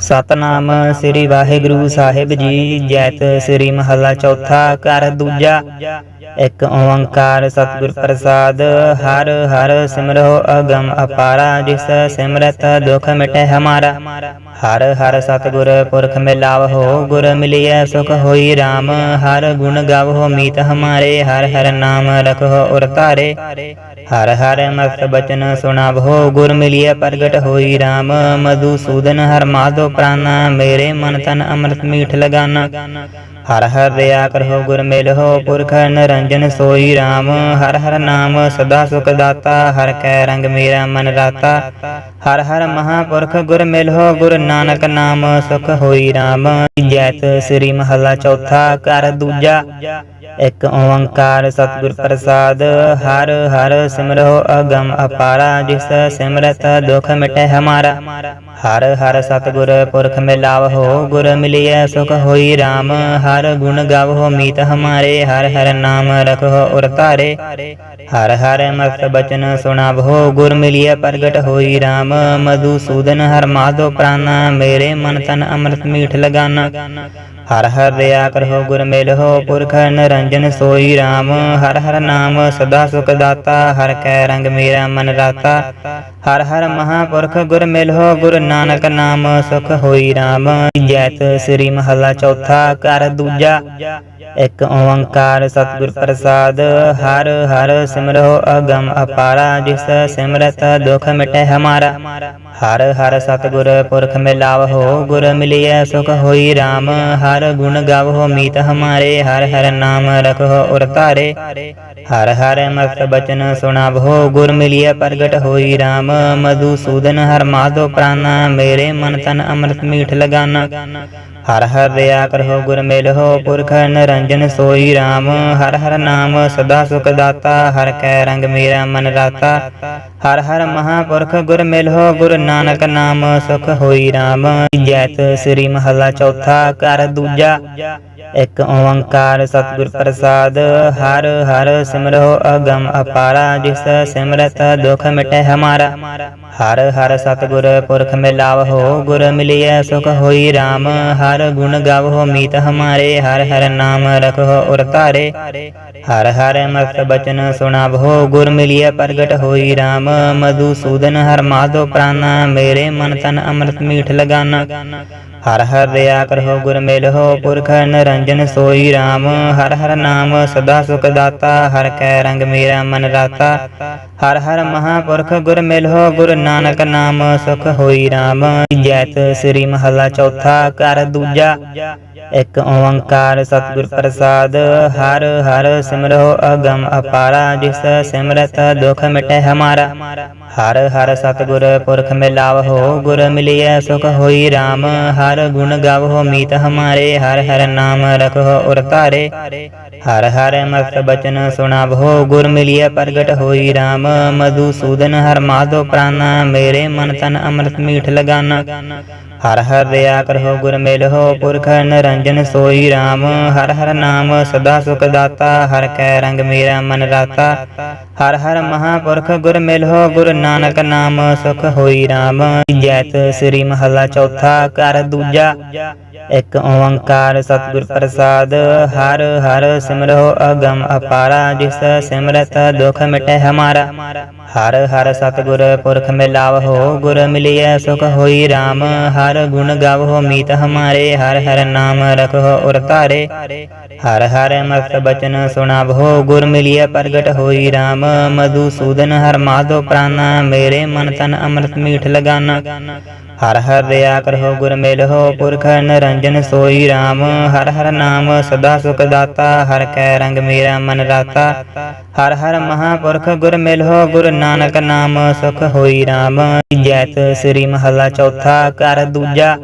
ਸਤਨਾਮ ਸ੍ਰੀ ਵਾਹਿਗੁਰੂ ਸਾਹਿਬ ਜੀ, ਜੈਤ ਸ੍ਰੀ ਮਹੱਲਾ ਚੌਥਾ, ਘਰ ਦੂਜਾ। ਇੱਕ ਓੰਕਾਰ ਸਤਿਗੁਰ ਪ੍ਰਸਾਦ, ਹਰ ਹਰ ਸਿਮਰੋ ਅਗਮ ਅਪਾਰਾ, ਜਿਸ ਸਿਮਰਤ ਦੁਖ ਮਿਟੇ ਹਮਾਰਾ। ਹਰ ਹਰ ਸਤਿਗੁਰ ਪੁਰਖ ਮਿਲਾਵਹੋ, ਗੁਰ ਮਿਲਿਆ ਸੁਖ ਹੋਈ RAM ਹਰ ਗੁਣ ਗਾਵਹੋ ਮੀਤ ਹਮਾਰੇ, ਹਰ ਹਰ ਨਾਮ ਰਖੋ ਉਰ ਧਾਰੇ। ਹਰ ਹਰ ਮਸਤ ਬਚਨ ਸੁਣਾਵੋ, ਗੁਰ ਮਿਲਿਐ ਪ੍ਰਗਟ ਹੋਈ RAM ਮਧੂਸੂਦਨ ਹਰ ਮਾਧੋ ਪ੍ਰਾਨਾ, ਮੇਰੇ ਮਨ ਤਨ ਅੰਮ੍ਰਿਤ ਮੀਠ ਲਗਾਨਾ। ਹਰ ਹਰ ਦਇਆ ਕਰੋ, ਗੁਰ ਮਿਲਹੁ ਪੁਰਖ ਨਿਰੰਜਨ ਸੋਈ RAM ਹਰ ਹਰ ਨਾਮ ਸਦਾ ਸੁਖ ਦਾਤਾ, ਹਰ ਕੈ ਰੰਗ ਮੇਰਾ ਮਨ ਰਾਤਾ। ਹਰ ਹਰ ਮਹਾਪੁਰਖ ਗੁਰ ਮਿਲਹੁ ਗੁਰ ਨਾਨਕ ਨਾਮ ਸੁਖ ਹੋਈ RAM ਜੈਤ ਸ੍ਰੀ ਮਹਲਾ ਚੌਥਾ, ਕਰ ਦੂਜਾ। ਇਕ ਓੰਕਾਰ ਸਤਿਗੁਰ ਪ੍ਰਸਾਦ, ਹਰ ਹਰ ਸਿਮਰੋ ਅਗਮ ਅਪਾਰਾ, ਜਿਸ ਸਿਮਰਤ ਦੁਖ ਮਿਟੇ ਹਮਾਰਾ। ਹਰ ਹਰ ਸਤਿਗੁਰ ਪੁਰਖ ਮਿਲਾਵਹੋ, ਗੁਰ ਮਿਲਿਐ ਸੁਖ ਹੋਈ RAM ਹਰ ਗੁਣ ਗਾਵਹੋ ਮੀਤ ਹਮਾਰੇ, ਹਰ ਹਰ ਨਾਮ ਰਖੋ ਉਰ ਧਾਰੇ। ਹਰ ਹਰ ਮਸਤ ਬਚਨ ਸੁਣਾਵਹੋ, ਗੁਰ ਮਿਲਿਆ ਪ੍ਰਗਟ ਹੋਈ RAM ਮਧੂਸੂਦਨ ਹਰ ਮਾਧੋ ਪ੍ਰਾਨਾ, ਮੇਰੇ ਮਨ ਤਨ ਅੰਮ੍ਰਿਤ ਮੀਠ ਲਗਾਨਾ। ਹਰ ਹਰ ਦਇਆ ਕਰੋ ਗੁਰ ਮਿਲਹੁ ਪੁਰਖ ਨਿਰੰਜਨ ਸੋਈ RAM ਹਰ ਹਰ ਨਾਮ ਸਦਾ ਸੁਖ ਦਾਤਾ, ਹਰ ਕੈ ਰੰਗ ਮੇਰਾ ਮਨ ਰਾਤਾ। ਹਰ ਹਰ ਮਹਾਪੁਰਖ ਗੁਰ ਮਿਲਹੁ, ਗੁਰ ਨਾਨਕ ਨਾਮ ਸੁਖ ਹੋਈ RAM ਜੈਤ ਸ੍ਰੀ ਮਹਲਾ ਚੌਥਾ, ਕਰ ਦੂਜਾ। ਇੱਕ ਓੰਕਾਰ ਸਤਿਗੁਰ ਪ੍ਰਸਾਦ, ਹਰ ਹਰ ਸਿਮਰੋ ਅਗਮ ਅਪਾਰਾ, ਜਿਸ ਸਿਮਰਤ ਦੁਖ ਮਿਟੇ ਹਮਾਰਾ। ਹਰ ਹਰ ਸਤਿਗੁਰ ਪੁਰਖ ਮਿਲਾਵਹੋ, ਗੁਰ ਮਿਲਿਐ ਸੁਖ ਹੋਈ RAM ਹਰ ਗੁਣ ਗਾਵਹੋ ਮੀਤ ਹਮਾਰੇ, ਹਰ ਹਰ ਨਾਮ ਰਖੋ ਉਰ ਧਾਰੇ। ਹਰ ਹਰ ਮਸਤ ਬਚਨ ਸੁਣਾਵਹੋ, ਗੁਰ ਮਿਲਿਆ ਪ੍ਰਗਟ ਹੋਈ RAM ਮਧੂਸੂਦਨ ਹਰ ਮਾਧੋ ਪ੍ਰਾਨਾ, ਮੇਰੇ ਮਨ ਤਨ ਅੰਮ੍ਰਿਤ ਮੀਠ ਲਗਾਨਾ। ਹਰ ਹਰ ਦਇਆ ਕਰੋ ਗੁਰ ਮਿਲਹੁ, ਪੁਰਖ ਨਿਰੰਜਨ ਸੋਈ RAM ਹਰ ਹਰ ਨਾਮ ਸਦਾ ਸੁਖ ਦਾਤਾ, ਹਰ ਕੈ ਰੰਗ ਮੇਰਾ ਮਨ ਰਾਤਾ। ਹਰ ਹਰ ਮਹਾਪੁਰਖ, ਗੁਰ ਮਿਲਹੁ, ਗੁਰ ਨਾਨਕ ਨਾਮ ਸੁਖ ਹੋਈ RAM ਜੈਤ ਸ੍ਰੀ ਮਹਲਾ ਚੌਥਾ ਕਰ ਦੂਜਾ। ਇਕ ਓੰਕਾਰ ਸਤਿਗੁਰ ਪ੍ਰਸਾਦ, ਹਰ ਹਰ ਸਿਮਰੋ ਅਗਮ ਅਪਾਰਾ, ਜਿਸ ਸਿਮਰਤ ਦੁਖ ਮਿਟੇ ਹਮਾਰਾ। ਹਰ ਹਰ ਸਤਿਗੁਰ ਪੁਰਖ ਮਿਲਾਵਹੋ, ਗੁਰ ਮਿਲਿਆ ਸੁਖ ਹੋਈ RAM ਹਰ ਗੁਣ ਗਾਵਹੋ ਮੀਤ ਹਮਾਰੇ, ਹਰ ਹਰ ਨਾਮ ਰਖੋ ਉਰ ਧਾਰੇ। ਹਰ ਹਰ ਮਸਤ ਬਚਨ ਸੁਣਾਵੋ ਗੁਰ ਮਿਲਿਆ ਪ੍ਰਗਟ ਹੋਈ RAM ਮਧੂਸੂਦਨ ਹਰ ਮਾਧੋ ਪ੍ਰਾਨਾ, ਮੇਰੇ ਮਨ ਤਨ ਅੰਮ੍ਰਿਤ ਮੀਠ ਲਗਾਨਾ। ਹਰ ਹਰ ਦਇਆ ਕਰੋ, ਗੁਰ ਮਿਲਹੁ ਪੁਰਖ ਨਿਰੰਜਨ ਸੋਈ RAM ਹਰ ਹਰ ਨਾਮ ਸਦਾ ਸੁਖ ਦਾਤਾ, ਹਰ ਕੈ ਰੰਗ ਮੇਰਾ ਮਨ ਰਾਤਾ। ਹਰ ਹਰ ਮਹਾਪੁਰਖ ਗੁਰ ਮਿਲਹੁ ਗੁਰ ਨਾਨਕ ਨਾਮ ਸੁਖ ਹੋਈ RAM ਜੈਤ ਸ੍ਰੀ ਮਹੱਲਾ ਚੌਥਾ, ਕਰ ਦੂਜਾ। ਇਕ ਓੰਕਾਰ ਸਤਿਗੁਰ ਪ੍ਰਸਾਦ, ਹਰ ਹਰ ਸਿਮਰੋ ਅਗਮ ਅਪਾਰਾ, ਜਿਸ ਸਿਮਰਤ ਦੁਖ ਮਿਟੇ ਹਮਾਰਾ। ਹਰ ਹਰ ਸਤਿਗੁਰ ਪੁਰਖ ਮਿਲਾਵਹੋ, ਗੁਰ ਮਿਲਿਐ ਸੁਖ ਹੋਈ RAM ਹਰ ਗੁਣ ਗਾਵਹੋ ਮੀਤ ਹਮਾਰੇ, ਹਰ ਹਰ ਨਾਮ ਰਖੋ ਉਰ ਧਾਰੇ। ਹਰ ਹਰ ਮਸਤ ਬਚਨ ਸੁਣਾਵਹੋ, ਗੁਰ ਮਿਲਿਐ ਪ੍ਰਗਟ ਹੋਈ RAM ਮਧੂਸੂਦਨ ਹਰ ਮਾਧੋ ਪ੍ਰਾਨਾ, ਮੇਰੇ ਮਨ ਤਨ ਅੰਮ੍ਰਿਤ ਮੀਠ ਲਗਾਨਾ। ਹਰ ਹਰ ਦਇਆ ਕਰੋ ਗੁਰ ਮਿਲਹੁ ਪੁਰਖ ਨਿਰੰਜਨ ਸੋਈ RAM ਹਰ ਹਰ ਨਾਮ ਸਦਾ ਸੁਖ ਦਾਤਾ ਹਰ ਕੈ ਰੰਗ ਮੇਰਾ ਮਨ ਰਾਤਾ ਹਰ ਹਰ ਮਹਾਪੁਰਖ ਗੁਰ ਮਿਲਹੁ ਗੁਰ ਨਾਨਕ ਨਾਮ ਸੁਖ ਹੋਈ RAM ਜੈਤ ਸ੍ਰੀ ਮਹੱਲਾ ਚੌਥਾ ਕਰ ਦੂਜਾ ਇਕ ਓੰਕਾਰ ਸਤਿਗੁਰ ਪ੍ਰਸਾਦ, ਹਰ ਹਰ ਸਿਮਰੋ ਅਗਮ ਅਪਾਰਾ, ਜਿਸ ਸਿਮਰਤ ਦੁਖ ਮਿਟੇ ਹਮਾਰਾ। ਹਰ ਹਰ ਸਤਿਗੁਰ ਪੁਰਖ ਮਿਲਾਵਹੋ, ਗੁਰ ਮਿਲਿਐ ਸੁਖ ਹੋਈ RAM ਹਰ ਗੁਣ ਗਾਵਹੋ ਮੀਤ ਹਮਾਰੇ, ਹਰ ਹਰ ਨਾਮ ਰਖੋ ਉਰ ਧਾਰੇ। ਹਰ ਹਰ ਮਸਤ ਬਚਨ ਸੁਣਾਵਹੋ, ਗੁਰ ਮਿਲਿਐ ਪ੍ਰਗਟ ਹੋਈ RAM ਮਧੂਸੂਦਨ ਹਰ ਮਾਧੋ ਪ੍ਰਾਨਾ, ਮੇਰੇ ਮਨ ਤਨ ਅੰਮ੍ਰਿਤ ਮੀਠ ਲਗਾਨਾ। ਹਰ ਹਰ ਦਇਆ ਕਰੋ ਗੁਰ ਮਿਲਹੁ, ਪੁਰਖ ਨਿਰੰਜਨ ਸੋਈ RAM ਹਰ ਹਰ ਨਾਮ ਸਦਾ ਸੁਖ ਦਾਤਾ, ਹਰ ਕੈ ਰੰਗ ਮੇਰਾ ਮਨ ਰਾਤਾ। ਹਰ ਹਰ ਮਹਾਪੁਰਖ ਗੁਰ ਮਿਲਹੁ, ਗੁਰ ਨਾਨਕ ਨਾਮ ਸੁਖ ਹੋਈ RAM ਜੈਤ ਸ੍ਰੀ ਮਹੱਲਾ ਚੌਥਾ ਕਰ ਦੂਜਾ।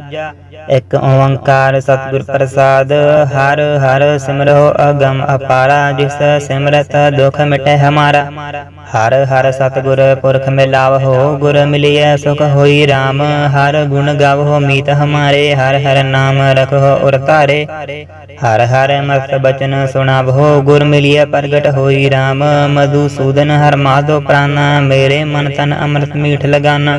ਇੱਕ ਓੰਕਾਰ ਸਤਿਗੁਰ ਪ੍ਰਸਾਦ, ਹਰ ਹਰ ਸਿਮਰੋ ਅਗਮ ਅਪਾਰਾ, ਜਿਸ ਸਿਮਰਤ ਦੁਖ ਮਿਟੇ ਹਮਾਰਾ। ਹਰ ਹਰ ਸਤਿਗੁਰ ਪੁਰਖ ਮਿਲਾਵਹੋ, ਗੁਰ ਮਿਲਿਆ ਸੁਖ ਹੋਈ RAM ਹਰ ਗੁਣ ਗਾਵਹੋ ਮੀਤ ਹਮਾਰੇ, ਹਰ ਹਰ ਨਾਮ ਰਖੋ ਉਰ ਧਾਰੇ। ਹਰ ਹਰ ਮਸਤ ਬਚਨ ਸੁਣਾਵਹੋ, ਗੁਰ ਮਿਲਿਆ ਪ੍ਰਗਟ ਹੋਈ RAM ਮਧੂਸੂਦਨ ਹਰ ਮਾਧੋ ਪ੍ਰਾਨਾ, ਮੇਰੇ ਮਨ ਤਨ ਅੰਮ੍ਰਿਤ ਮੀਠ ਲਗਾਨਾ।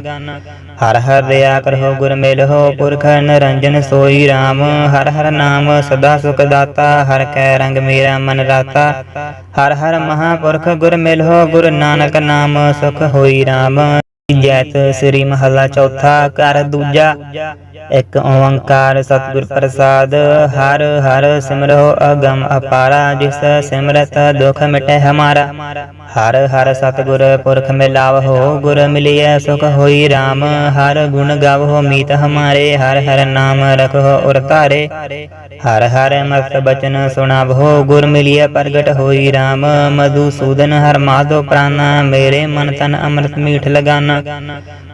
ਹਰ ਹਰ ਰਿਆ ਕਰਹੁ ਗੁਰ ਮਿਲਹੁ ਪੁਰਖ ਨਿਰੰਜਨ ਸੋਈ RAM ਹਰ ਹਰ ਨਾਮ ਸਦਾ ਸੁਖ ਦਾਤਾ ਹਰ ਕੈ ਰੰਗ ਮੇਰਾ ਮਨ ਰਾਤਾ ਹਰ ਹਰ ਮਹਾਪੁਰਖ ਗੁਰ ਮਿਲਹੁ ਗੁਰ ਨਾਨਕ ਨਾਮ ਸੁਖ ਹੋਈ RAM ਜੈਤ ਸ੍ਰੀ ਮਹੱਲਾ ਚੌਥਾ ਕਰ ਦੂਜਾ ਇੱਕ ਓੰਕਾਰ ਸਤਿਗੁਰ ਪ੍ਰਸਾਦ, ਹਰ ਹਰ ਸਿਮਰੋ ਅਗਮ ਅਪਾਰਾ, ਜਿਸ ਸਿਮਰਤ ਦੁਖ ਮਿਟੇ ਹਮਾਰਾ। ਹਰ ਹਰ ਸਤਿਗੁਰ ਪੁਰਖ ਮਿਲਾਵਹੁ, ਗੁਰ ਮਿਲਿਆ ਸੁਖ ਹੋਈ RAM ਹਰ ਗੁਣ ਗਾਵਹੁ ਮੀਤ ਹਮਾਰੇ, ਹਰ ਹਰ ਨਾਮ ਰਖੋ ਉਰ ਧਾਰੇ। ਹਰ ਹਰ ਮਸਤ ਬਚਨ ਸੁਣਾਵਹੁ, ਗੁਰ ਮਿਲਿਆ ਪ੍ਰਗਟ ਹੋਈ RAM ਮਧੂਸੂਦਨ ਹਰ ਮਾਧੋ ਪ੍ਰਾਨਾ, ਮੇਰੇ ਮਨ ਤਨ ਅੰਮ੍ਰਿਤ ਮੀਠ ਲਗਾਨਾ।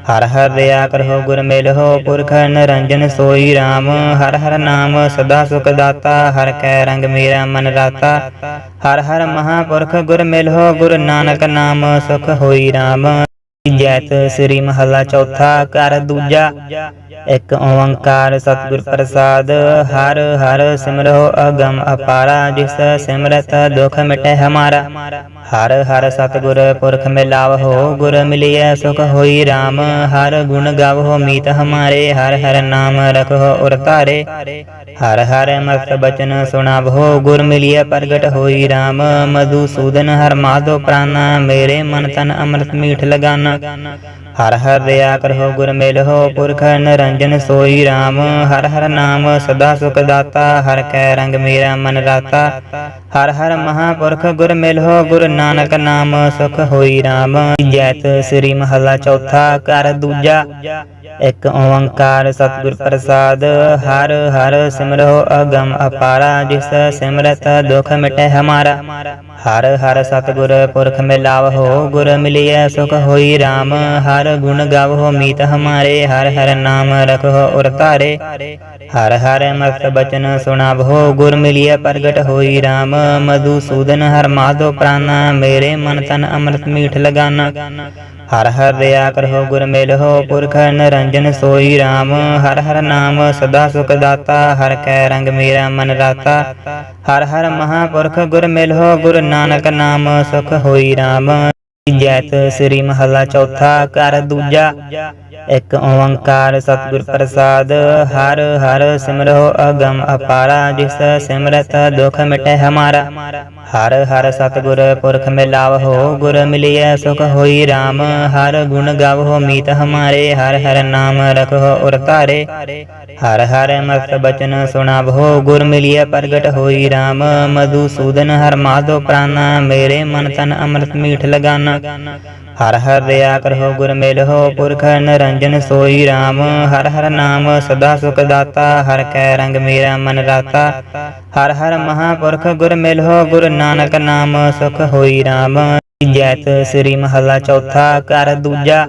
ਹਰ ਹਰ ਰਿਆ ਕਰਹੁ, ਗੁਰ ਮਿਲਹੁ, ਪੁਰਖ ਨਿਰੰਜਨ ਸੋਈ RAM ਹਰ ਹਰ ਨਾਮ ਸਦਾ ਸੁਖ ਦਾਤਾ, ਹਰ ਕੈ ਰੰਗ ਮੇਰਾ ਮਨ ਰਾਤਾ। ਹਰ ਹਰ ਮਹਾਪੁਰਖ ਗੁਰ ਮਿਲਹੁ, ਗੁਰ ਨਾਨਕ ਨਾਮ ਸੁਖ ਹੋਈ RAM ਜੈਤ ਸ੍ਰੀ ਮਹੱਲਾ ਚੌਥਾ, ਕਰ ਦੂਜਾ। ਇੱਕ ਓੰਕਾਰ ਸਤਿਗੁਰ ਪ੍ਰਸਾਦ, ਹਰ ਹਰ ਸਿਮਰੋ ਅਗਮ ਅਪਾਰਾ, ਜਿਸ ਸਿਮਰਤ ਦੁਖ ਮਿਟੇ ਹਮਾਰਾ। ਹਰ ਹਰ ਸਤਿਗੁਰ ਪੁਰਖ ਮਿਲਾਵਹੁ, ਗੁਰ ਮਿਲਿਆ ਸੁਖ ਹੋਈ RAM ਹਰ ਗੁਣ ਗਾਵਹੁ ਮੀਤ ਹਮਾਰੇ, ਹਰ ਹਰ ਨਾਮ ਰਖੋ ਉਰ ਧਾਰੇ। ਹਰ ਹਰ ਮਸਤ ਬਚਨ ਸੁਣਾਵਹੁ, ਗੁਰ ਮਿਲਿਆ ਪ੍ਰਗਟ ਹੋਈ RAM ਮਧੂਸੂਦਨ ਹਰ ਮਾਧੋ ਪ੍ਰਾਨਾ, ਮੇਰੇ ਮਨ ਤਨ ਅੰਮ੍ਰਿਤ ਮੀਠ ਲਗਾਨਾ। ਹਰ ਹਰ ਰਿਆ ਕਰਹੁ ਗੁਰ ਮਿਲਹੁ ਪੁਰਖ ਨਿਰੰਜਨ ਸੋਈ RAM ਹਰ ਹਰ ਨਾਮ ਸਦਾ ਸੁਖ ਦਾਤਾ ਹਰ ਕੈ ਰੰਗ ਮੇਰਾ ਮਨ ਰਾਤਾ ਹਰ ਹਰ ਮਹਾਪੁਰਖ ਗੁਰ ਮਿਲਹੁ ਗੁਰ ਨਾਨਕ ਨਾਮ ਸੁਖ ਹੋਈ RAM ਜੈਤ ਸ੍ਰੀ ਮਹਲਾ ਚੌਥਾ ਕਰ ਦੂਜਾ ਇੱਕ ਓੰਕਾਰ ਸਤਿਗੁਰ ਪ੍ਰਸਾਦ, ਹਰ ਹਰ ਸਿਮਰੋ ਅਗਮ ਅਪਾਰਾ, ਜਿਸ ਸਿਮਰਤ ਦੁਖ ਮਿਟੇ ਹਮਾਰਾ। ਹਰ ਹਰ ਸਤਿਗੁਰ ਪੁਰਖ ਮਿਲਾਵਹੁ, ਗੁਰ ਮਿਲਿਐ ਸੁਖ ਹੋਈ RAM ਹਰ ਗੁਣ ਗਾਵਹੁ ਮੀਤ ਹਮਾਰੇ, ਹਰ ਹਰ ਨਾਮ ਰਖੋ ਉਰ ਧਾਰੇ। ਹਰ ਹਰ ਮਸਤ ਬਚਨ ਸੁਣਾਵਹੁ, ਗੁਰ ਮਿਲਿਐ ਪ੍ਰਗਟ ਹੋਈ RAM ਮਧੂਸੂਦਨ ਹਰ ਮਾਧੋ ਪ੍ਰਾਨਾ, ਮੇਰੇ ਮਨ ਤਨ ਅੰਮ੍ਰਿਤ ਮੀਠ ਲਗਾਨਾ। ਹਰ ਹਰ ਦਇਆ ਕਰਹੁ ਗੁਰ ਮਿਲਹੁ ਪੁਰਖ ਨਿਰੰਜਨ ਸੋਈ RAM ਹਰ ਹਰ ਨਾਮ ਸਦਾ ਸੁਖ ਦਾਤਾ ਹਰ ਕੈ ਰੰਗ ਮੇਰਾ ਮਨ ਰਾਤਾ ਹਰ ਹਰ ਮਹਾਪੁਰਖ ਗੁਰ ਮਿਲਹੁ ਗੁਰ ਨਾਨਕ ਨਾਮ ਸੁਖ ਹੋਈ RAM ਜੈਤ ਸ੍ਰੀ ਮਹੱਲਾ ਚੌਥਾ ਕਰ ਦੂਜਾ ਇੱਕ ਓੰਕਾਰ ਸਤਿਗੁਰ ਪ੍ਰਸਾਦ, ਹਰ ਹਰ ਸਿਮਰੋ ਅਗਮ ਅਪਾਰਾ, ਜਿਸ ਸਿਮਰਤ ਦੁਖ ਮਿਟੇ ਹਮਾਰਾ। ਹਰ ਹਰ ਸਤਿਗੁਰ ਪੁਰਖ ਮਿਲਾਵਹੁ, ਗੁਰ ਮਿਲਿਆ ਸੁਖ ਹੋਈ RAM ਹਰ ਗੁਣ ਗਾਵਹੁ ਮੀਤ ਹਮਾਰੇ, ਹਰ ਹਰ ਨਾਮ ਰਖੋ ਉਰ ਧਾਰੇ। ਹਰ ਹਰ ਮਸਤ ਬਚਨ ਸੁਣਾਵਹੁ, ਗੁਰ ਮਿਲਿਆ ਪ੍ਰਗਟ ਹੋਈ RAM ਮਧੂਸੂਦਨ ਹਰ ਮਾਧੋ ਪ੍ਰਾਨਾ, ਮੇਰੇ ਮਨ ਤਨ ਅੰਮ੍ਰਿਤ ਮੀਠ ਲਗਾਨਾ। ਹਰ ਹਰ ਰਿਆ ਕਰਹੁ ਗੁਰ ਮਿਲਹੁ ਪੁਰਖ ਨਿਰੰਜਨ ਸੋਈ RAM ਹਰ ਹਰ ਨਾਮ ਸਦਾ ਸੁਖ ਦਾਤਾ ਹਰ ਕੈ ਰੰਗ ਮੇਰਾ ਮਨ ਰਾਤਾ ਹਰ ਹਰ ਮਹਾਪੁਰਖ ਗੁਰ ਮਿਲਹੁ ਗੁਰ ਨਾਨਕ ਨਾਮ ਸੁਖ ਹੋਈ RAM ਜੈਤ ਸ੍ਰੀ ਮਹੱਲਾ ਚੌਥਾ ਕਰ ਦੂਜਾ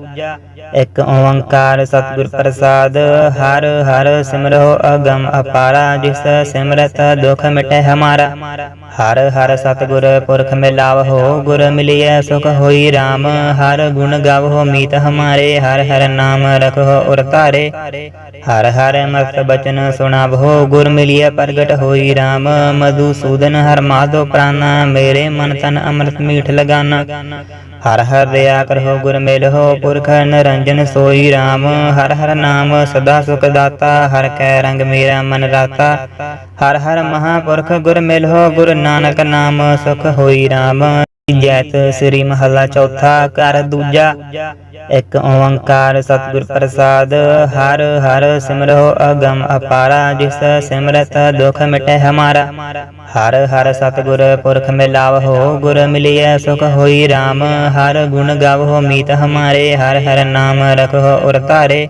ਇਕ ਓੰਕਾਰ ਸਤਿਗੁਰ ਪ੍ਰਸਾਦ, ਹਰ ਹਰ ਸਿਮਰੋ ਅਗਮ ਅਪਾਰਾ, ਜਿਸ ਸਿਮਰਤ ਦੁਖ ਮਿਟੇ ਹਮਾਰਾ। ਹਰ ਹਰ ਸਤਿਗੁਰ ਪੁਰਖ ਮਿਲਾਵਹੁ, ਗੁਰ ਮਿਲਿਐ ਸੁਖ ਹੋਈ RAM ਹਰ ਗੁਣ ਗਾਵਹੁ ਮੀਤ ਹਮਾਰੇ, ਹਰ ਹਰ ਨਾਮ ਰਖੋ ਉਰ ਧਾਰੇ। ਹਰ ਹਰ ਮਸਤ ਬਚਨ ਸੁਣਾਵਹੁ, ਗੁਰ ਮਿਲਿਐ ਪ੍ਰਗਟ ਹੋਈ RAM ਮਧੂਸੂਦਨ ਹਰ ਮਾਧੋ ਪ੍ਰਾਨਾ, ਮੇਰੇ ਮਨ ਤਨ ਅੰਮ੍ਰਿਤ ਮੀਠ ਲਗਾਨਾ। ਹਰ ਹਰ ਦਇਆ ਕਰੋ ਗੁਰ ਮਿਲਹੁ ਪੁਰਖ ਨਿਰੰਜਨ ਸੋਈ RAM ਹਰ ਹਰ ਨਾਮ ਸਦਾ ਸੁਖ ਦਾਤਾ, ਹਰ ਕੈ ਰੰਗ ਮੇਰਾ ਮਨ ਰਾਤਾ। ਹਰ ਹਰ ਮਹਾਪੁਰਖ ਗੁਰ ਮਿਲਹੁ ਗੁਰ ਨਾਨਕ ਨਾਮ, ਸੁਖ ਹੋਈ RAM ਜੈਤ ਸ੍ਰੀ ਮਹੱਲਾ ਚੌਥਾ ਘਰ ਦੂਜਾ। ਇੱਕ ਓੰਕਾਰ ਸਤਿਗੁਰ ਪ੍ਰਸਾਦ, ਹਰ ਹਰ ਸਿਮਰੋ ਅਗਮ ਅਪਾਰਾ, ਜਿਸ ਸਿਮਰਤ ਦੁਖ ਮਿਟੇ ਹਮਾਰਾ। ਹਰ ਹਰ ਸਤਿਗੁਰ ਪੁਰਖ ਮਿਲਾਵਹੁ, ਗੁਰ ਮਿਲਿਆ ਸੁਖ ਹੋਈ RAM ਹਰ ਗੁਣ ਗਾਵਹੁ ਮੀਤ ਹਮਾਰੇ, ਹਰ ਹਰ ਨਾਮ ਰਖੋ ਉਰ ਧਾਰੇ।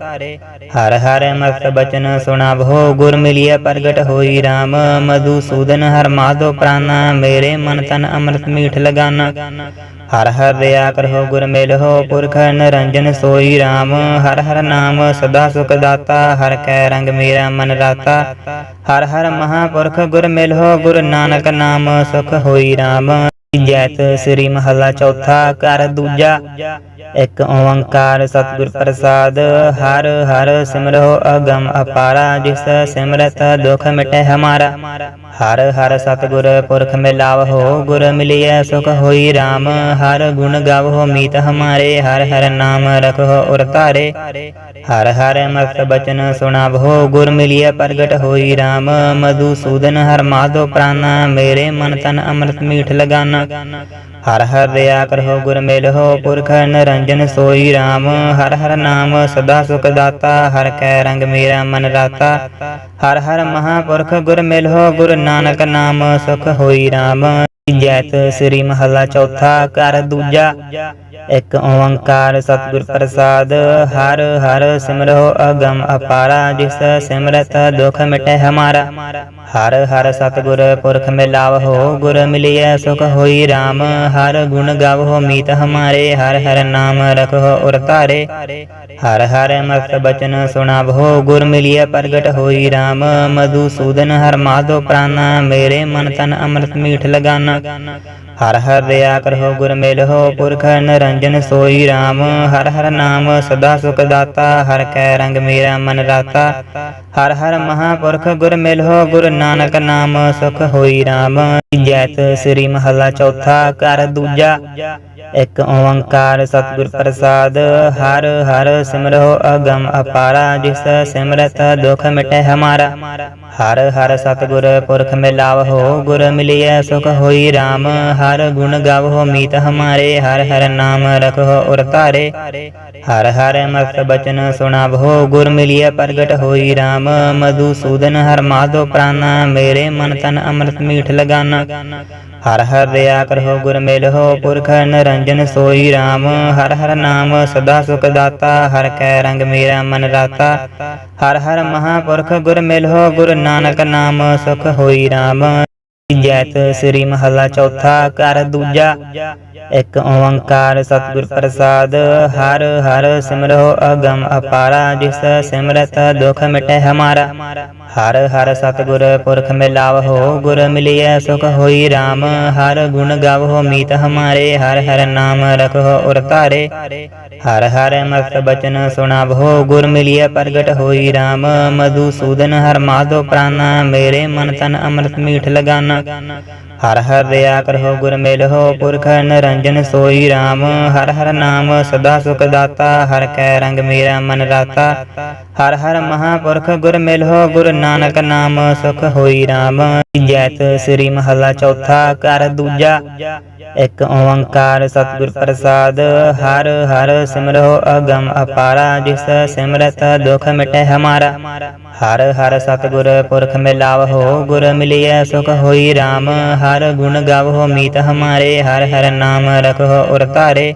ਹਰ ਹਰ ਮਸਤ ਬਚਨ ਸੁਣਾਵਹੁ ਗੁਰ ਮਿਲਿਐ ਪ੍ਰਗਟ ਹੋਈ RAM ਮਧੂਸੂਦਨ ਹਰ ਮਾਧੋ ਪ੍ਰਾਨਾ, ਮੇਰੇ ਮਨ ਤਨ ਅੰਮ੍ਰਿਤ ਮੀਠ ਲਗਾਨਾ। ਹਰ ਹਰ ਰਿਆ ਕਰਹੁ ਗੁਰ ਮਿਲਹੁ ਪੁਰਖ ਨਿਰੰਜਨ ਸੋਈ RAM ਹਰ ਹਰ ਨਾਮ ਸਦਾ ਸੁਖ ਦਾਤਾ, ਹਰ ਕੈ ਰੰਗ ਮੇਰਾ ਮਨ ਰਾਤਾ। ਹਰ ਹਰ ਮਹਾਪੁਰਖ ਗੁਰ ਮਿਲਹੁ ਗੁਰ ਨਾਨਕ ਨਾਮ ਸੁਖ ਹੋਈ RAM ਜੈਤ ਸ੍ਰੀ ਮਹਲਾ ਚੌਥਾ, ਕਰ ਦੂਜਾ। ਇਕ ਓੰਕਾਰ ਸਤਿਗੁਰ ਪ੍ਰਸਾਦ, ਹਰ ਹਰ ਸਿਮਰੋ ਅਗਮ ਅਪਾਰਾ, ਜਿਸ ਸਿਮਰਤ ਦੁਖ ਮਿਟੇ ਹਮਾਰਾ। ਹਰ ਹਰ ਸਤਿਗੁਰ ਪੁਰਖ ਮਿਲਾਵਹੁ, ਗੁਰ ਮਿਲਿਐ ਸੁਖ ਹੋਈ RAM ਹਰ ਗੁਣ ਗਾਵਹੁ ਮੀਤ ਹਮਾਰੇ, ਹਰ ਹਰ ਨਾਮ ਰਖੋ ਉਰ ਧਾਰੇ। ਹਰ ਹਰ ਮਸਤ ਬਚਨ ਸੁਣਾਵੋ ਗੁਰ ਮਿਲਿਆ ਪ੍ਰਗਟ ਹੋਈ RAM ਮਧੂਸੂਦਨ ਹਰ ਮਾਧੋ ਪ੍ਰਾਨਾ, ਮੇਰੇ ਮਨ ਤਨ ਅੰਮ੍ਰਿਤ ਮੀਠ ਲਗਾਨਾ। ਹਰ ਹਰ ਦਇਆ ਕਰੋ ਗੁਰ ਮਿਲਹੁ, ਪੁਰਖ ਨਿਰੰਜਨ ਸੋਈ RAM ਹਰ ਹਰ ਨਾਮ ਸਦਾ ਸੁਖ ਦਾਤਾ, ਹਰ ਕੈ ਰੰਗ ਮੇਰਾ ਮਨ ਰਾਤਾ। ਹਰ ਹਰ ਮਹਾਪੁਰਖ ਗੁਰ ਮਿਲਹੁ, ਗੁਰ ਨਾਨਕ ਨਾਮ ਸੁਖ ਹੋਈ RAM ਜੈਤ ਸ੍ਰੀ ਮਹੱਲਾ ਚੌਥਾ, ਕਰ ਦੂਜਾ। ਇੱਕ ਓੰਕਾਰ ਸਤਿਗੁਰ ਪ੍ਰਸਾਦ, ਹਰ ਹਰ ਸਿਮਰੋ ਅਗਮ ਅਪਾਰਾ, ਜਿਸ ਸਿਮਰਤ ਦੁਖ ਮਿਟੇ ਹਮਾਰਾ। ਹਰ ਹਰ ਸਤਿਗੁਰ ਪੁਰਖ ਮਿਲਾਵਹੁ, ਗੁਰ ਮਿਲਿਆ ਸੁਖ ਹੋਈ RAM ਹਰ ਗੁਣ ਗਾਵਹੁ ਮੀਤ ਹਮਾਰੇ, ਹਰ ਹਰ ਨਾਮ ਰਖੋ ਉਰ ਧਾਰੇ। ਹਰ ਹਰ ਮਸਤ ਬਚਨ ਸੁਣਾਵਹੁ, ਗੁਰ ਮਿਲਿਆ ਪ੍ਰਗਟ ਹੋਈ RAM ਮਧੂਸੂਦਨ ਹਰ ਮਾਧੋ ਪ੍ਰਾਨਾ, ਮੇਰੇ ਮਨ ਤਨ ਅੰਮ੍ਰਿਤ ਮੀਠ ਲਗਾਨਾ। ਹਰ ਹਰ ਦਇਆ ਕਰੋ ਗੁਰ ਮਿਲਹੁ ਪੁਰਖ ਨਿਰੰਜਨ ਸੋਈ RAM ਹਰ ਹਰ ਨਾਮ ਸਦਾ ਸੁਖ ਦਾਤਾ ਹਰ ਕੈ ਰੰਗ ਮੇਰਾ ਮਨ ਰਾਤਾ ਹਰ ਹਰ ਮਹਾਪੁਰਖ ਗੁਰ ਮਿਲਹੁ ਗੁਰ ਨਾਨਕ ਨਾਮ ਸੁਖ ਹੋਈ RAM ਜੈਤ ਸ੍ਰੀ ਮਹੱਲਾ ਚੌਥਾ ਘਰ ਦੂਜਾ ਇੱਕ ਓੰਕਾਰ ਸਤਿਗੁਰ ਪ੍ਰਸਾਦ, ਹਰ ਹਰ ਸਿਮਰੋ ਅਗਮ ਅਪਾਰਾ, ਜਿਸ ਸਿਮਰਤ ਦੁਖ ਮਿਟੇ ਹਮਾਰਾ। ਹਰ ਹਰ ਸਤਿਗੁਰ ਪੁਰਖ ਮਿਲਾਵਹੁ, ਗੁਰ ਮਿਲਿਆ ਸੁਖ ਹੋਈ RAM ਹਰ ਗੁਣ ਗਾਵਹੁ ਮੀਤ ਹਮਾਰੇ, ਹਰ ਹਰ ਨਾਮ ਰਖੋ ਉਰ ਧਾਰੇ। ਹਰ ਹਰ ਮਸਤ ਬਚਨ ਸੁਣਾਵਹੁ, ਗੁਰ ਮਿਲਿਆ ਪ੍ਰਗਟ ਹੋਈ RAM ਮਧੂਸੂਦਨ ਹਰ ਮਾਧੋ ਪ੍ਰਾਨਾ, ਮੇਰੇ ਮਨ ਤਨ ਅੰਮ੍ਰਿਤ ਮੀਠ ਲਗਾਨਾ। ਹਰ ਹਰ ਦਇਆ ਕਰੋ ਗੁਰ ਮਿਲਹੁ, ਪੁਰਖ ਨਿਰੰਜਨ ਸੋਈ RAM ਹਰ ਹਰ ਨਾਮ ਸਦਾ ਸੁਖ ਦਾਤਾ, ਹਰ ਕੈ ਰੰਗ ਮੇਰਾ ਮਨ ਰਾਤਾ। ਹਰ ਹਰ ਮਹਾਪੁਰਖ ਗੁਰ ਮਿਲਹੁ, ਗੁਰ ਨਾਨਕ ਨਾਮ ਸੁਖ ਹੋਈ RAM ਜੈਤ ਸ੍ਰੀ ਮਹਲਾ ਚੌਥਾ ਕਰ ਦੂਜਾ। ਇੱਕ ਓੰਕਾਰ ਸਤਿਗੁਰ ਪ੍ਰਸਾਦ, ਹਰ ਹਰ ਸਿਮਰੋ ਅਗਮ ਅਪਾਰਾ, ਜਿਸ ਸਿਮਰਤ ਦੁਖ ਮਿਟੇ ਹਮਾਰਾ। ਹਰ ਹਰ ਸਤਿਗੁਰ ਪੁਰਖ ਮਿਲਾਵਹੁ, ਗੁਰ ਮਿਲਿਆ ਸੁਖ ਹੋਈ RAM ਹਰ ਗੁਣ ਗਾਵਹੁ ਮੀਤ ਹਮਾਰੇ, ਹਰ ਹਰ ਨਾਮ ਰਖੋ ਉਰ ਧਾਰੇ। ਹਰ ਹਰ ਮਸਤ ਬਚਨ ਸੁਣਾਵਹੁ, ਗੁਰ ਮਿਲਿਆ ਪ੍ਰਗਟ ਹੋਈ RAM ਮਧੂਸੂਦਨ ਹਰ ਮਾਧੋ ਪ੍ਰਾਨਾ, ਮੇਰੇ ਮਨ ਤਨ ਅੰਮ੍ਰਿਤ ਮੀਠ ਲਗਾਨਾ। ਹਰ ਹਰ ਦਇਆ ਕਰੋ ਗੁਰ ਮਿਲਹੁ, ਪੁਰਖ ਨਿਰੰਜਨ ਸੋਈ RAM ਹਰ ਹਰ ਨਾਮ ਸਦਾ ਸੁਖ ਦਾਤਾ, ਹਰ ਕੈ ਰੰਗ ਮੇਰਾ ਮਨ ਰਾਤਾ। ਹਰ ਹਰ ਮਹਾਪੁਰਖ ਗੁਰ ਮਿਲਹੁ, ਗੁਰ ਨਾਨਕ ਨਾਮ ਸੁਖ ਹੋਈ RAM ਜੈਤ ਸ੍ਰੀ ਮਹੱਲਾ ਚੌਥਾ, ਕਰ ਦੂਜਾ। ਇਕ ਓੰਕਾਰ ਸਤਿਗੁਰ ਪ੍ਰਸਾਦ, ਹਰ ਹਰ ਸਿਮਰੋ ਅਗਮ ਅਪਾਰਾ, ਜਿਸ ਸਿਮਰਤ ਦੁਖ ਮਿਟੇ ਹਮਾਰਾ। ਹਰ ਹਰ ਸਤਿਗੁਰ ਪੁਰਖ ਮਿਲਾਵਹੁ, ਗੁਰ ਮਿਲਿਆ ਸੁਖ ਹੋਈ RAM ਹਰ ਗੁਣ ਗਾਵਹੁ ਮੀਤ ਹਮਾਰੇ, ਹਰ ਹਰ ਨਾਮ ਰਖੋ ਉਰ ਧਾਰੇ।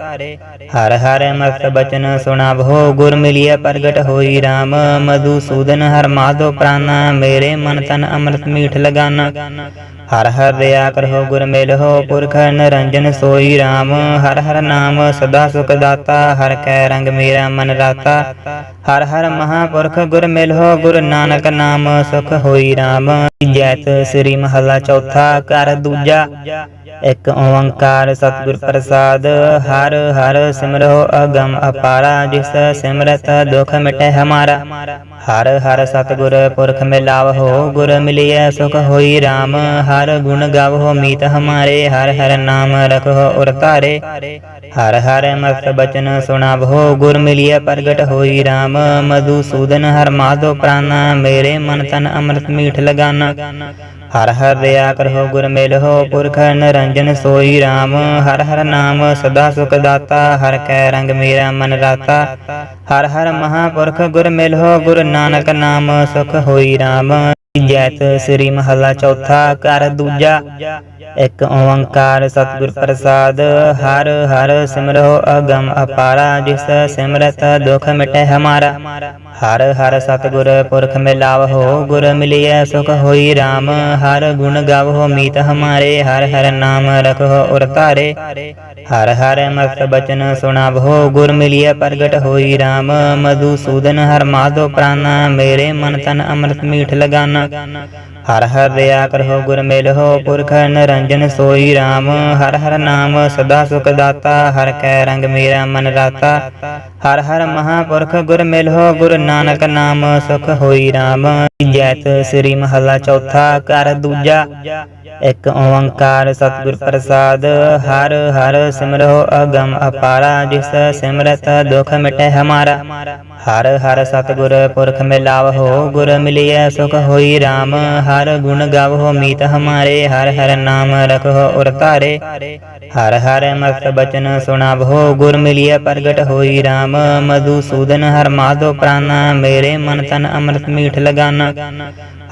ਹਰ ਹਰ ਮਸਤ ਬਚਨ ਸੁਣਾਵਹੁ, ਗੁਰ ਮਿਲਿਆ ਪ੍ਰਗਟ ਹੋਈ RAM ਮਧੂਸੂਦਨ ਹਰ ਮਾਧੋ ਪ੍ਰਾਨਾ, ਮੇਰੇ ਮਨ ਤਨ ਅੰਮ੍ਰਿਤ ਮੀਠ ਲਗਾਨਾ। ਹਰ ਹਰ ਦਇਆ ਕਰੋ ਗੁਰ ਮਿਲਹੁ, ਪੁਰਖ ਨਿਰੰਜਨ ਸੋਈ RAM ਹਰ ਹਰ ਨਾਮ ਸਦਾ ਸੁਖ ਦਾਤਾ, ਹਰ ਕੈ ਰੰਗ ਮੇਰਾ ਮਨ ਰਾਤਾ। ਹਰ ਹਰ ਮਹਾਪੁਰਖ ਗੁਰ ਮਿਲਹੁ, ਗੁਰ ਨਾਨਕ ਨਾਮ ਸੁਖ ਹੋਈ RAM ਜੈਤ ਸ੍ਰੀ ਮਹਲਾ ਚੌਥਾ, ਕਰ ਦੂਜਾ। ਇੱਕ ਓੰਕਾਰ ਸਤਿਗੁਰ ਪ੍ਰਸਾਦ, ਹਰ ਹਰ ਸਿਮਰੋ ਅਗਮ ਅਪਾਰਾ, ਜਿਸ ਸਿਮਰਤ ਦੁਖ ਮਿਟੇ ਹਮਾਰਾ। ਹਰ ਹਰ ਸਤਿਗੁਰ ਪੁਰਖ ਮਿਲਾਵਹੁ, ਗੁਰ ਮਿਲਿਆ ਸੁਖ ਹੋਈ RAM ਹਰ ਗੁਣ ਗਾਵਹੁ ਮੀਤ ਹਮਾਰੇ, ਹਰ ਹਰ ਨਾਮ ਰਖੋ ਉਰ ਧਾਰੇ। ਹਰ ਹਰ ਮਸਤ ਬਚਨ ਸੁਣਾਵੋ ਗੁਰ ਮਿਲਿਆ ਪ੍ਰਗਟ ਹੋਈ RAM ਮਧੂਸੂਦਨ ਹਰ ਮਾਧੋ ਪ੍ਰਾਨਾ, ਮੇਰੇ ਮਨ ਤਨ ਅੰਮ੍ਰਿਤ ਮੀਠ ਲਗਾਨਾ। ਹਰ ਹਰ ਦਇਆ ਕਰੋ ਗੁਰ ਮਿਲਹੁ, ਪੁਰਖ ਨਿਰੰਜਨ ਸੋਈ RAM ਹਰ ਹਰ ਨਾਮ ਸਦਾ ਸੁਖ ਦਾਤਾ, ਹਰ ਕੈ ਰੰਗ ਮੇਰਾ ਮਨ ਰਾਤਾ। ਹਰ ਹਰ ਮਹਾਪੁਰਖ ਗੁਰ ਮਿਲਹੁ, ਗੁਰ ਨਾਨਕ ਨਾਮ ਸੁਖ ਹੋਈ RAM ਜੈਤ ਸ੍ਰੀ ਮਹਲਾ ਚੌਥਾ, ਕਰ ਦੂਜਾ। ਇੱਕ ਓੰਕਾਰ ਸਤਿਗੁਰ ਪ੍ਰਸਾਦ, ਹਰ ਹਰ ਸਿਮਰੋ ਅਗਮ ਅਪਾਰਾ, ਜਿਸ ਸਿਮਰਤ ਦੁਖ ਮਿਟੇ ਹਮਾਰਾ। ਹਰ ਹਰ ਸਤਿਗੁਰ ਪੁਰਖ ਮਿਲਾਵਹੁ, ਗੁਰ ਮਿਲਿਆ ਸੁਖ ਹੋਈ RAM ਹਰ ਗੁਣ ਗਾਵਹੁ ਮੀਤ ਹਮਾਰੇ, ਹਰ ਹਰ ਨਾਮ ਰਖੋ ਉਰ ਧਾਰੇ। ਹਰ ਹਰ ਮਸਤ ਬਚਨ ਸੁਣਾਵੋ ਗੁਰ ਮਿਲਿਆ ਪ੍ਰਗਟ ਹੋਈ RAM ਮਧੂਸੂਦਨ ਹਰ ਮਾਧੋ ਪ੍ਰਾਨਾ, ਮੇਰੇ ਮਨ ਤਨ ਅੰਮ੍ਰਿਤ ਮੀਠ ਲਗਾਨਾ। ਹਰ ਹਰ ਦਇਆ ਕਰਹੁ ਗੁਰ ਮਿਲਹੁ ਪੁਰਖ ਨਰੰਜਨ ਸੋਈ RAM ਹਰ ਹਰ ਨਾਮ ਸਦਾ ਸੁਖ ਦਾਤਾ ਹਰ ਕੈ ਰੰਗ ਮੇਰਾ ਮਨ ਰਾਤਾ ਹਰ ਹਰ ਮਹਾਪੁਰਖ ਗੁਰ ਮਿਲਹੁ ਗੁਰ ਨਾਨਕ ਨਾਮ ਸੁਖ ਹੋਈ RAM ਜੈਤ ਸ੍ਰੀ ਮਹੱਲਾ ਚੌਥਾ ਕਰ ਦੂਜਾ ਇੱਕ ਓੰਕਾਰ ਸਤਿਗੁਰ ਪ੍ਰਸਾਦ, ਹਰ ਹਰ ਸਿਮਰੋ ਅਗਮ ਅਪਾਰਾ, ਜਿਸ ਸਿਮਰਤ ਦੁਖ ਮਿਟੇ ਹਮਾਰਾ। ਹਰ ਹਰ ਸਤਿਗੁਰ ਪੁਰਖ ਮਿਲਾਵਹੁ, ਗੁਰ ਮਿਲਿਆ ਸੁਖ ਹੋਈ RAM ਹਰ ਗੁਣ ਗਾਵਹੁ ਮੀਤ ਹਮਾਰੇ, ਹਰ ਹਰ ਨਾਮ ਰਖੋ ਉਰ ਧਾਰੇ। ਹਰ ਹਰ ਮਸਤ ਬਚਨ ਸੁਣਾਵਹੁ, ਗੁਰ ਮਿਲਿਆ ਪ੍ਰਗਟ ਹੋਈ RAM ਮਧੂਸੂਦਨ ਹਰ ਮਾਧੋ ਪ੍ਰਾਨਾ, ਮੇਰੇ ਮਨ ਤਨ ਅੰਮ੍ਰਿਤ ਮੀਠ ਲਗਾਨਾ।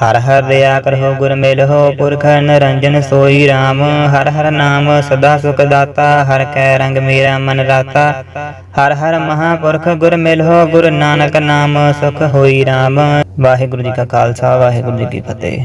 ਹਰ ਹਰ ਦਇਆ ਕਰਹੁ ਗੁਰ ਮਿਲਹੁ ਪੁਰਖ ਨਰੰਜਨ ਸੋਈ RAM ਹਰ ਹਰ ਨਾਮ ਸਦਾ ਸੁਖ ਦਾਤਾ ਹਰ ਕੈ ਰੰਗ ਮੇਰਾ ਮਨ ਰਾਤਾ ਹਰ ਹਰ ਮਹਾਪੁਰਖ ਗੁਰ ਮਿਲਹੁ ਗੁਰ ਨਾਨਕ ਨਾਮ ਸੁਖ ਹੋਈ RAM ਵਾਹਿਗੁਰੂ ਜੀ ਕਾ ਖਾਲਸਾ ਵਾਹਿਗੁਰੂ ਜੀ ਕੀ ਫਤਿਹ